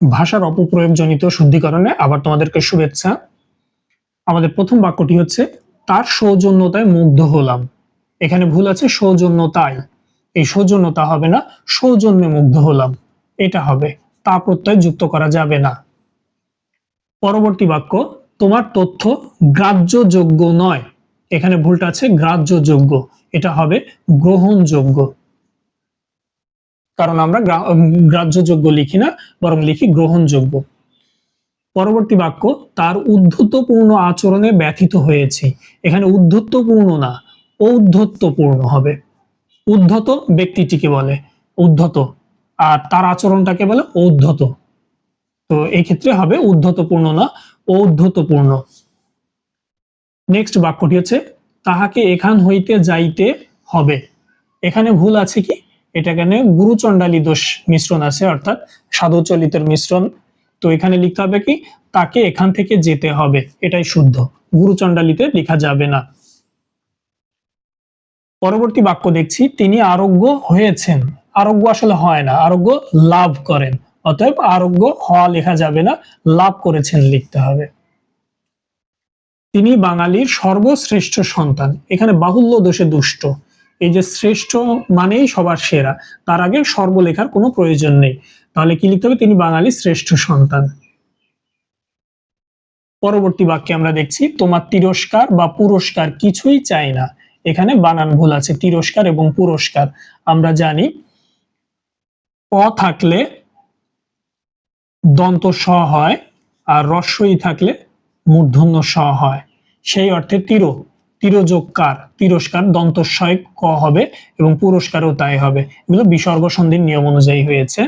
ভাষার অপপ্রয়োগজনিত শুদ্ধিকরণে আবার তোমাদেরকে শুভেচ্ছা। আমাদের প্রথম বাক্যটি হচ্ছে, তার সৌজন্যতায় মুগ্ধ হলাম। এখানে ভুল আছে, সৌজন্যতায়। এই সৌজন্যতা হবে না, সৌজন্যে মুগ্ধ হলাম। এটা হবে, তা প্রত্যয় যুক্ত করা যাবে না। পরবর্তী বাক্য, তোমার তথ্য গ্রাহ্যযোগ্য নয়। এখানে ভুলটা আছে গ্রাহ্যযোগ্য এটা হবে, গ্রহণযোগ্য। কারণ আমরা গ্রাহ্যযোগ্য লিখি না, বরং লিখি গ্রহণযোগ্য। পরবর্তী বাক্য, তার উদ্ধত্তপূর্ণ আচরণে ব্যথিত হয়েছি। এখানে উদ্ধত্তপূর্ণ না, ঔদ্ধত্যপূর্ণ হবে। উদ্ধত ব্যক্তিটিকে বলে, উদ্ধত। আর তার আচরণটাকে বলে ঔদ্ধত। তো এই ক্ষেত্রে হবে উদ্ধতপূর্ণ না, ঔদ্ধতপূর্ণ। নেক্সট বাক্যটি হচ্ছে, তাহাকে এখান হইতে যাইতে হবে। এখানে ভুল আছে কি? এটা এখানে গুরুচণ্ডালী দোষ মিশ্রণ আছে, অর্থাৎ সাধুচলিতের মিশ্রণ। তো এখানে লিখতে হবে কি? তাকে এখান থেকে যেতে হবে, এটাই শুদ্ধ। গুরুচণ্ডালীতে লেখা যাবে না। পরবর্তী বাক্য দেখছি, তিনি আরোগ্য হয়েছেন। আরোগ্য আসলে হয় না, আরোগ্য লাভ করেন। অতএব আরোগ্য হওয়া লেখা যাবে না, লাভ করেছেন লিখতে হবে। তিনি বাঙালির সর্বশ্রেষ্ঠ সন্তান। এখানে বাহুল্য দোষে দুষ্ট। এই যে শ্রেষ্ঠ মানেই সবার সেরা, তার আগে সর্বলেখার কোনো প্রয়োজন নেই। তাহলে কি লিখতে হবে? তিনি বাঙালির শ্রেষ্ঠ সন্তান। পরবর্তী বাক্যে আমরা দেখছি, তোমার তিরস্কার বা পুরস্কার কিছুই চাই না। এখানে বানান ভুল আছে, তিরস্কার এবং পুরস্কার। আমরা জানি, প থাকলে দন্ত স হয় আর রস্বই থাকলে মূর্ধন্য স হয়। সেই অর্থে তির। তিরযোগকার তিরস্কার দন্তস্বয় ক হবে এবং পুরস্কারও তাই হবে। এগুলো বিসর্গ সন্ধির নিয়ম অনুযায়ী হয়েছে।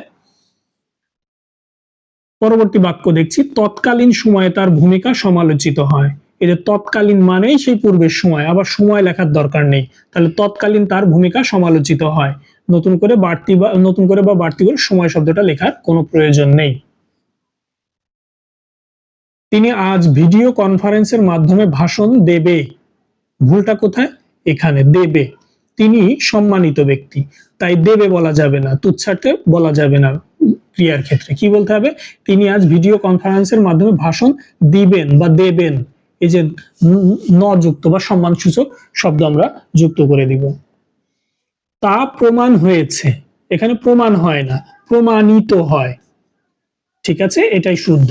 পরবর্তী বাক্য দেখছি, তৎকালীন সময়ে তার ভূমিকা সমালোচিত হয়। এই যে তৎকালীন মানেই সেই পূর্বের সময়, আবার সময় লেখার দরকার নেই। তাহলে তৎকালীন তার ভূমিকা সমালোচিত হয়। নতুন করে বাড়তি বা, নতুন করে বা বাড়তি করে সময় শব্দটা লেখার কোনো প্রয়োজন নেই। তিনি আজ ভিডিও কনফারেন্সের মাধ্যমে ভাষণ দেবে। ভুলটা কোথায়? এখানে দেবে। তিনি সম্মানিত ব্যক্তি। তাই দেবে বলা যাবে না তুচ্ছাটে বলা যাবে না ক্রিয়ার ক্ষেত্রে। কি বলতে হবে? তিনি আজ ভিডিও কনফারেন্সের মাধ্যমে ভাষণ দিবেন বা দেবেন। এই যে ন যুক্ত বা সম্মানসূচক শব্দ আমরা যুক্ত করে দিব। তা প্রমাণ হয়েছে। এখানে প্রমাণ হয় না, প্রমাণিত হয়। ঠিক আছে? এটাই শুদ্ধ।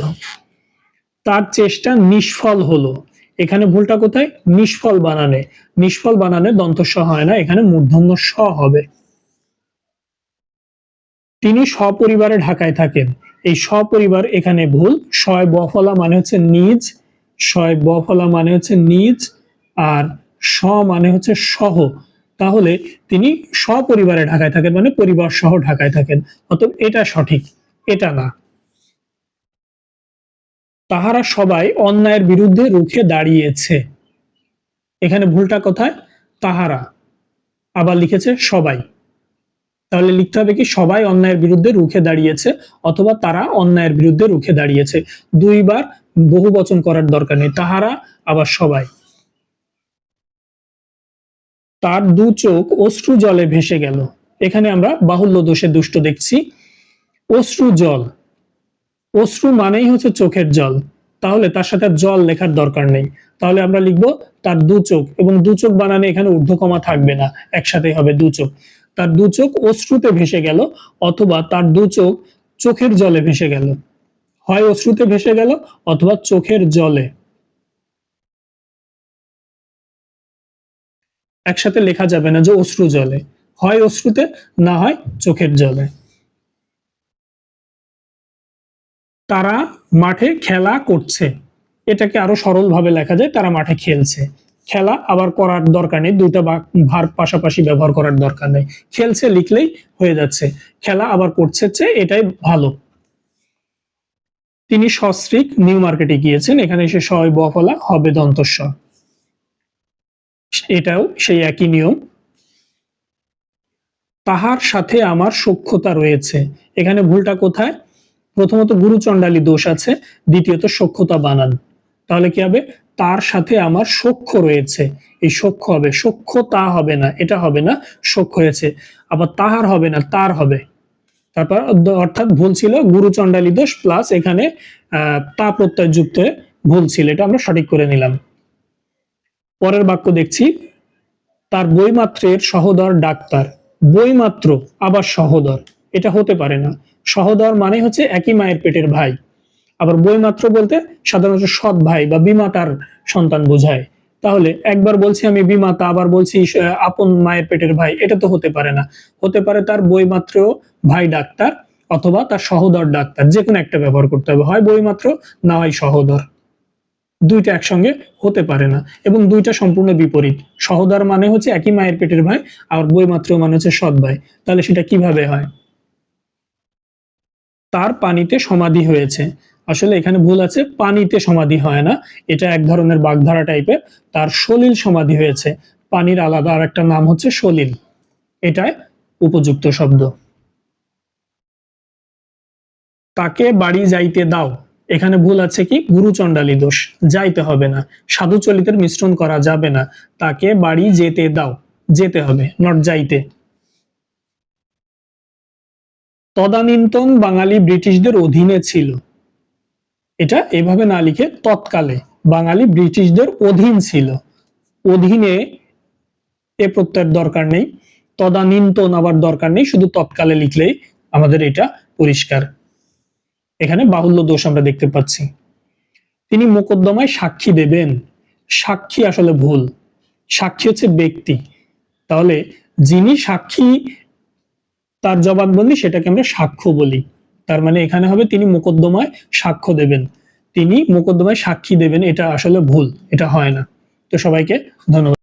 তার চেষ্টা নিষ্ফল হলো। এখানে ভুলটা কোথায়? নিষ্ফল বানানে। নিষ্ফল বানানে দন্ত স হয় না, এখানে মূর্ধন্য স হবে। তিনি সপরিবারে ঢাকায় থাকেন। এই সপরিবার এখানে ভুল। শয় বফলা মানে হচ্ছে নিজ শয় বফলা মানে হচ্ছে নিজ, আর স মানে হচ্ছে সহ। তাহলে তিনি সপরিবারে ঢাকায় থাকেন মানে পরিবার সহ ঢাকায় থাকেন। অতএব এটা সঠিক, এটা না। তাহারা সবাই অন্যায়ের বিরুদ্ধে রুখে দাঁড়িয়েছে। এখানে ভুলটা কোথায়? তাহারা। আবার লিখেছে সবাই। তাহলে লিখতে হবে কি সবাই অন্যায়ের বিরুদ্ধে রুখে দাঁড়িয়েছে অথবা তারা অন্যায়ের বিরুদ্ধে রুখে দাঁড়িয়েছে। দুইবার বহু বচন করার দরকার নেই। তাহারা, আবার সবাই। তার দু চোখ অশ্রু জলে ভেসে গেল। এখানে আমরা বাহুল্য দোষে দুষ্ট দেখছি। অশ্রু জল। অশ্রু মানেই হচ্ছে চোখের জল। তাহলে তার সাথে জল লেখার দরকার নেই। তাহলে আমরা লিখব তার দু চোখ এবং দু চোখ বানানে এখানে ঊর্ধ্বকমা থাকবে না একসাথে হবে দু চোখ। তার দু চোখ অশ্রুতে ভেসে গেল অথবা তার দু চোখ চোখের জলে ভেসে গেল। হয় অশ্রুতে ভেসে গেল অথবা চোখের জলে। একসাথে লেখা যাবে না যে অশ্রু জলে। হয় অশ্রুতে, না হয় চোখের জলে। তারা মাঠে খেলা করছে। এটাকে আরও সরলভাবে লেখা যায়, তারা মাঠে খেলছে। খেলা আবার করার দরকার নেই দুটো ভার পাশাপাশি ব্যবহার করার দরকার নেই। খেলছে লিখলেই হয়ে যাচ্ছে। খেলা আবার করছে এটাই ভালো। তিনি সস্ত্রিক নিউ মার্কেটে গিয়েছেন, এখানে এসে সয় বফলা হবে দন্তস্ব। এটাও সেই একই নিয়ম। তাহার সাথে আমার সখ্যতা রয়েছে। এখানে ভুলটা কোথায়? প্রথমত গুরুচণ্ডালী দোষ আছে, দ্বিতীয়ত সখ্যতা বানান। তাহলে কি হবে? তার সাথে আমার সখ্য রয়েছে। এই সখ্য হবে সখ্য তা হবে না, এটা হবে না সখ্য হয়েছে। আবার তাহার হবে না, তার হবে। তারপর অর্থাৎ ভুল ছিল গুরু চণ্ডালী দোষ প্লাস এখানে তা প্রত্যয় যুক্ত ভুল ছিল, এটা আমরা সঠিক করে নিলাম। পরের বাক্য দেখছি, তার বইমাত্রের সহদর ডাক্তার। বইমাত্র আবার সহদর। এটা হতে পারে না। সহদর মানে হচ্ছে একই মায়ের পেটের ভাই। আবার বইমাত্র বলতে সাধারণত সৎ ভাই বা বিমাতার সন্তান বোঝায়। তাহলে একবার বলছি আমি বিমাতা, আবার বলছি আপন মায়ের পেটের ভাই, এটা তো হতে পারে না। হতে পারে তার বইমাত্র ভাই ডাক্তার অথবা তার সহদর ডাক্তার যে কোনো একটা ব্যবহার করতে হবে। হয় বইমাত্র, না হয় সহদর। দুইটা একসঙ্গে হতে পারে না এবং দুইটা সম্পূর্ণ বিপরীত। সহদর মানে হচ্ছে একই মায়ের পেটের ভাই, আর বইমাত্র মানে হচ্ছে সৎ ভাই। তাহলে সেটা কীভাবে হয়? তার পানিতে সমাধি হয়েছে। আসলে এখানে ভুল আছে, পানিতে সমাধি হয় না। এটা এক ধরনের বাগধারা টাইপের তার সলিল সমাধি হয়েছে। পানির আলাদা আর একটা নাম হচ্ছে সলিল। এটাই উপযুক্ত শব্দ। তাকে বাড়ি যাইতে দাও। এখানে ভুল আছে কি? গুরুচণ্ডালী দোষ। যাইতে হবে না। সাধু চলিতের মিশ্রণ করা যাবে না। তাকে বাড়ি যেতে দাও। যেতে হবে, নট যাইতে। তদানীন্তন বাঙালি ব্রিটিশদের অধীনে ছিল। এটা এভাবে না লিখে তৎকালে বাঙালি ব্রিটিশদের অধীন ছিল। অধীনে এ প্রত্যয়ের দরকার নেই, তদানীন্তন আবার দরকার নেই, শুধু তৎকালে লিখলেই আমাদের এটা পরিষ্কার। এখানে বাহুল্য দোষ আমরা দেখতে পাচ্ছি। তিনি মোকদ্দমায় সাক্ষী দেবেন। সাক্ষী আসলে ভুল। সাক্ষী হচ্ছে ব্যক্তি। তাহলে যিনি সাক্ষী তার জবানবন্দি সেটাকে আমরা সাক্ষ্য বলি। তার মানে এখানে হবে তিনি মোকদ্দমায় সাক্ষ্য দেবেন। তিনি মোকদ্দমায় সাক্ষী দেবেন, এটা আসলে ভুল, এটা হয় না। তো সবাইকে ধন্যবাদ।